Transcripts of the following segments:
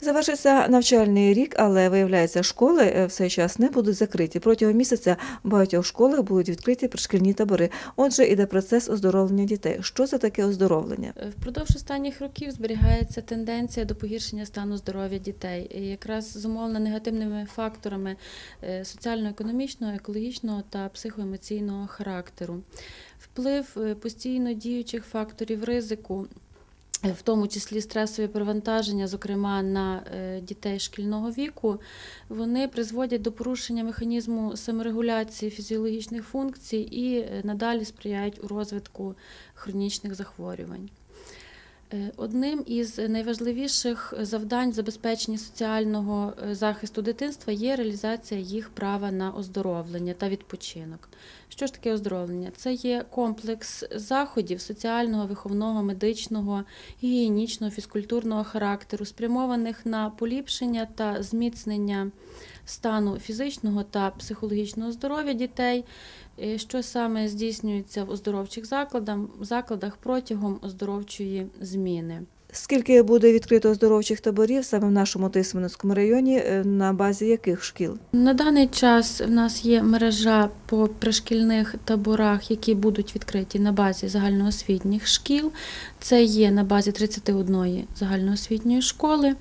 Завершиться навчальний рік, але виявляється, школи е, в цей час не будуть закриті. Протягом місяця в багатьох школах будуть відкриті пришкільні табори. Отже, іде процес оздоровлення дітей. Що це таке оздоровлення? Е, Впродовж останніх років зберігається тенденція до погіршення стану здоров'я дітей, і якраз зумовлена негативними факторами е, соціально-економічного, екологічного та психоемоційного характеру. Вплив постійно діючих факторів ризику. В тому числі стресові перевантаження, зокрема на е, дітей шкільного віку, вони призводять до порушення механізму саморегуляції фізіологічних функцій і е, надалі сприяють у розвитку хронічних захворювань. Е, Одним із найважливіших завдань забезпечення соціального е, захисту дитинства є реалізація їх права на оздоровлення та відпочинок. Що ж таке оздоровлення? Це є комплекс заходів соціального, виховного, медичного, гігієнічного, фізкультурного характеру, спрямованих на поліпшення та зміцнення стану фізичного та психологічного здоров'я дітей, е, що саме здійснюється в оздоровчих закладах, закладах протягом оздоровчої зміни. Скільки буде відкрито оздоровчих таборів саме в нашому Тисменецькому районі, е, на базі яких шкіл? На даний час в нас є мережа по пришкільних таборах, які будуть відкриті на базі загальноосвітніх шкіл. Це є на базі 31 загальноосвітньої школи.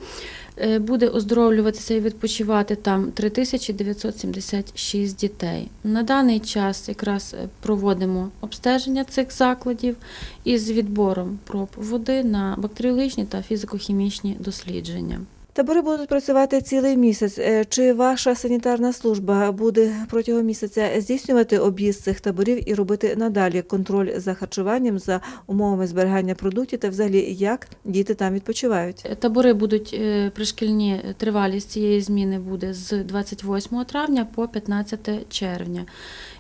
Е, Буде оздоровлюватися і відпочивати там 3976 дітей. На даний час якраз е, проводимо обстеження цих закладів із відбором проб води на бактеріологічні та фізико-хімічні дослідження. Табори будуть працювати цілий місяць. Е, Чи ваша санітарна служба буде протягом місяця здійснювати об'їзд цих таборів і робити надалі контроль за харчуванням, за умовами зберігання продуктів та взагалі як діти там відпочивають? Табори будуть е, пришкільні тривалість цієї зміни буде з 28 травня по 15 червня.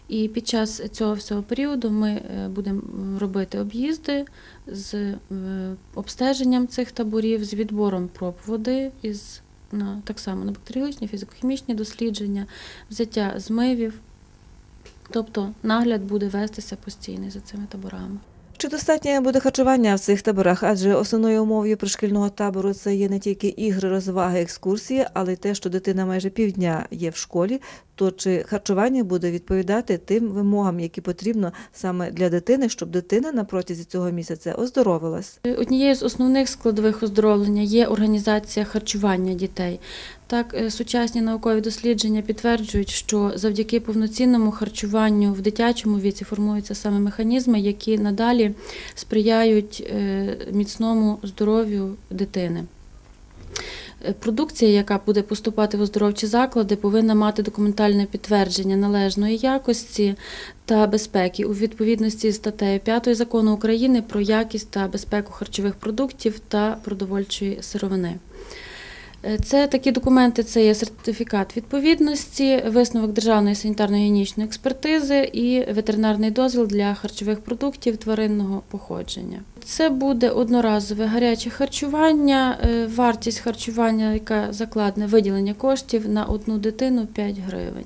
І під час цього всього періоду ми е, будемо робити об'їзди з е, обстеженням цих таборів, з відбором проб води із на так само на бактеріологічні, фізико-хімічні дослідження, взяття змивів. Тобто нагляд буде вестися постійний за цими таборами. Чи достатньо буде харчування в цих таборах? Адже основною умовою пришкільного табору це є не тільки ігри, розваги, екскурсії, але й те, що дитина майже півдня є в школі. То чи харчування буде відповідати тим вимогам, які потрібно саме для дитини, щоб дитина на протязі цього місяця оздоровилась? Однією з основних складових оздоровлення є організація харчування дітей. Так, е, сучасні наукові дослідження підтверджують, що завдяки повноцінному харчуванню в дитячому віці формуються саме механізми, які надалі сприяють е, міцному здоров'ю дитини. Е, Продукція, яка буде поступати в оздоровчі заклади, повинна мати документальне підтвердження належної якості та безпеки у відповідності з статтею 5 закону України про якість та безпеку харчових продуктів та продовольчої сировини. Е, Це такі документи, це є сертифікат відповідності, висновок державної санітарно-гігієнічної експертизи і ветеринарний дозвіл для харчових продуктів тваринного походження. Це буде одноразове гаряче харчування, е, вартість харчування, яка закладне виділення коштів на одну дитину 5 гривень.